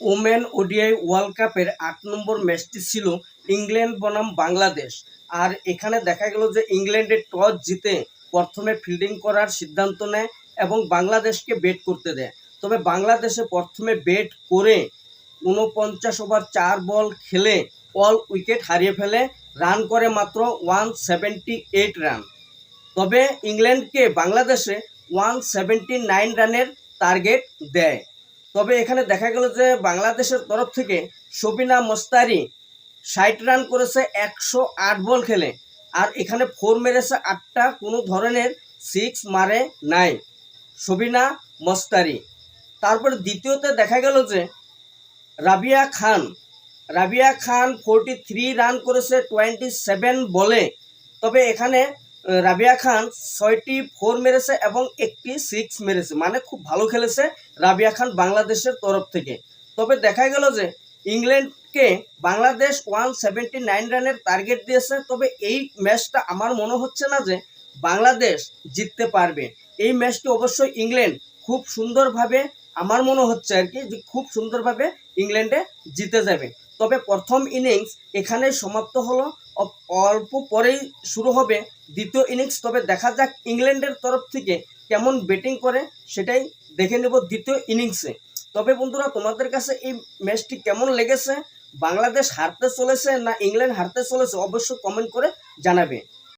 Women ODI world কাপের আট নম্বর ম্যাচটি ছিল ইংল্যান্ড বনাম বাংলাদেশ। আর এখানে দেখা গেল যে ইংল্যান্ডের টস জিতে প্রথমে ফিল্ডিং করার সিদ্ধান্ত নেয় এবং বাংলাদেশকে বেট করতে দেয়। তবে বাংলাদেশে প্রথমে বেট করে উনপঞ্চাশ ওভার চার বল খেলে অল উইকেট হারিয়ে ফেলে, রান করে মাত্র ওয়ান সেভেন্টি এইট রান। তবে ইংল্যান্ডকে বাংলাদেশে ওয়ান সেভেন্টি নাইন রানের টার্গেট দেয়। তবে এখানে দেখা গেল যে বাংলাদেশের তরফ থেকে শবিনা মোস্তারি ষাট রান করেছে, একশো আট বল খেলে। আর এখানে ফোর মেরেছে আটটা, কোনো ধরনের সিক্স মারে নাই শবিনা মোস্তারি তারপরে দ্বিতীয়তে দেখা গেল যে Rabia Khan Rabia Khan forty three run করেছে টোয়েন্টি সেভেন বলে। তবে এখানে রাবিয়া খান ছয়টি ফোর মেরেছে এবং একটি সিক্স মেরেছে। মানে খুব ভালো খেলেছে রাবিয়া খান বাংলাদেশের তরফ থেকে। তবে দেখা গেল যে, ইংল্যান্ডকে বাংলাদেশ ওয়ান সেভেন্টি নাইন রানের টার্গেট দিয়েছে। তবে এই ম্যাচটা আমার মনে হচ্ছে না যে, বাংলাদেশ জিততে পারবে। এই ম্যাচটি অবশ্যই ইংল্যান্ড খুব সুন্দরভাবে, আমার মনে হচ্ছে আর কি, যে খুব সুন্দরভাবে ইংল্যান্ডে জিতে যাবে। তবে প্রথম ইনিংস এখানে সমাপ্ত হলো। অল্প পরেই শুরু হবে দ্বিতীয় ইনিংস। তবে দেখা যাক ইংল্যান্ডের তরফ থেকে কেমন ব্যাটিং করে, সেটাই দেখে নেব দ্বিতীয় ইনিংসে। তবে বন্ধুরা, তোমাদের কাছে এই ম্যাচটি কেমন লেগেছে? বাংলাদেশ হারতে চলেছে না ইংল্যান্ড হারতে চলেছে? অবশ্যই কমেন্ট করে জানাবে।